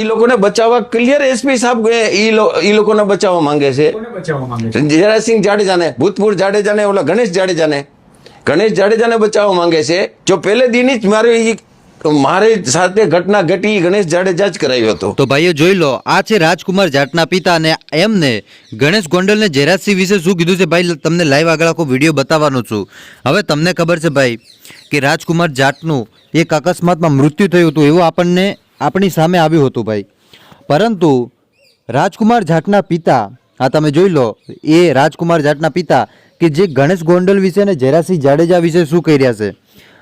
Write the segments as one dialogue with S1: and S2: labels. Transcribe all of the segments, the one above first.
S1: એ લોકોને બચાવવા clear SP સાહેબ એ ઈ લો- ઈ લોકોને બચાવવા માંગે છે? જરાસિંહ જાડેજાને ભૂતપૂર્વ જાડેજાને ઓલા ગણેશ જાડેજાને. ગણેશ જાડેજાને બચાવવા માંગે છે. જો પહેલે દિનથી જ મારે એ મારે સાથે ઘટના ઘટી ગણેશ જાડેજા જ કરાયો હતો.
S2: તો ભાઈઓ જોઈ લો આ છે રાજકુમાર જાટના પિતા અને એમને ગણેશ ગોંડલને જેરાસી વિશે શું કીધું છે? ભાઈ તમને લાઈવ આગળ આખો વીડિયો બતાવવાનો છું. હવે તમને ખબર છે ભાઈ કે રાજકુમાર જાટનું એક અકસ્માતમાં મૃત્યુ થયું હતું. એવું આપણને આપણી સામે આવ્યું હતું ભાઈ. પરંતુ રાજકુમાર જાટના પિતા, આ તમે જોઈ લો, એ રાજકુમાર જાટના પિતા કે જે ગણેશ ગોંડલ વિશે અને જયરાસિંહ જાડેજા વિશે શું કહી રહ્યા છે?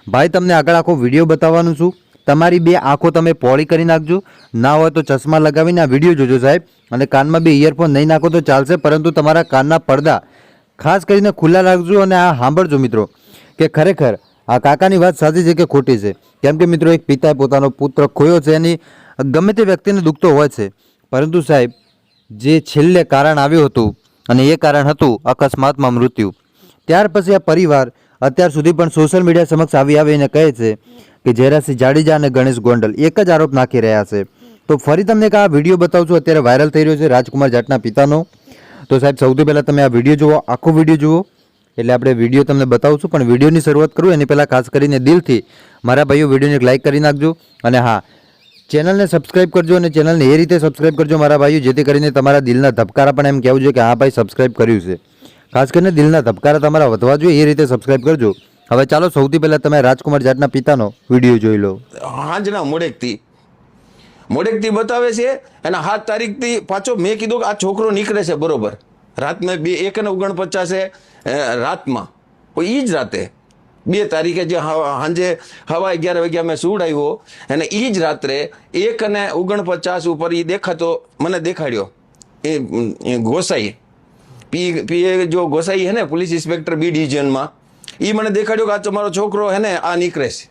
S2: ભાઈ, તમને આગળ આખો વીડિયો બતાવવાનું છું. તમારી બે આંખો તમે પોળી કરી નાખજો. ના હોય તો ચશ્મા લગાવીને આ વીડિયો જોજો સાહેબ. અને કાનમાં બે ઇયરફોન નહીં નાખો તો ચાલશે, પરંતુ તમારા કાનના પડદા ખાસ કરીને ખુલ્લા રાખજો અને આ સાંભળજો મિત્રો, કે ખરેખર આ કાકાની વાત સાચી છે કે ખોટી છે? કેમ કે મિત્રો, એક પિતાએ પોતાનો પુત્ર ખોયો છે એની ગમે તે વ્યક્તિને દુખતો હોય છે. પરંતુ સાહેબ, જે છેલ્લે કારણ આવ્યું હતું અને એ કારણ હતું અકસ્માતમાં મૃત્યુ. ત્યાર પછી આ પરિવાર અત્યાર સુધી પણ સોશિયલ મીડિયા સમક્ષ આવી આવીને કહે છે કે જયરાસિંહ જાડેજા અને ગણેશ ગોંડલ એક જ આરોપ નાખી રહ્યા છે. તો ફરી તમને એક આ વીડિયો બતાવું છું, અત્યારે વાયરલ થઈ રહ્યો છે રાજકુમાર જાટના પિતાનો. તો સાહેબ, સૌથી પહેલાં તમે આ વીડિયો જુઓ, આખો વીડિયો જુઓ. એટલે આપણે વીડિયો તમને બતાવશું, પણ વિડીયોની શરૂઆત કરું, એની પહેલાં ખાસ કરીને દિલથી મારા ભાઈઓ વિડીયોને લાઇક કરી નાખજો. અને હા ચેનલને સબસ્ક્રાઇબ કરજો અને ચેનલને એ રીતે સબસ્ક્રાઇબ કરજો મારા ભાઈઓ, જેથી કરીને તમારા દિલના ધબકારા પણ એમ કહેવું જોઈએ કે હા ભાઈ સબસ્ક્રાઇબ કર્યું છે. ખાસ કરીને દિલના ધબકારા તમારા વધવા જોઈએ, એ રીતે સબસ્ક્રાઇબ કરજો. હવે ચાલો, સૌથી પહેલાં તમે રાજકુમાર જાટના પિતાનો વીડિયો જોઈ લો.
S1: હાજના મોડેકથી. મોડેકથી બતાવે છે, અને સાત તારીખથી પાછો મેં કીધું કે આ છોકરો નીકળે છે, બરોબર. રાતમાં બે, એક ને ઓગણપચાસે રાતમાં. એ જ રાતે. બે તારીખે જે સાંજે હવા અગિયાર વાગ્યા મેં સુવડાવ્યો અને એ જ રાત્રે એક અને ઓગણપચાસ ઉપર એ દેખાતો, મને દેખાડ્યો. એ એ ગોસાઈ પી પીએ જો ગોસાઈ હે ને, પોલીસ ઇન્સ્પેક્ટર બી ડિવિઝનમાં એ મને દેખાડ્યો કે આ તમારો છોકરો હે ને, આ નીકળે છે.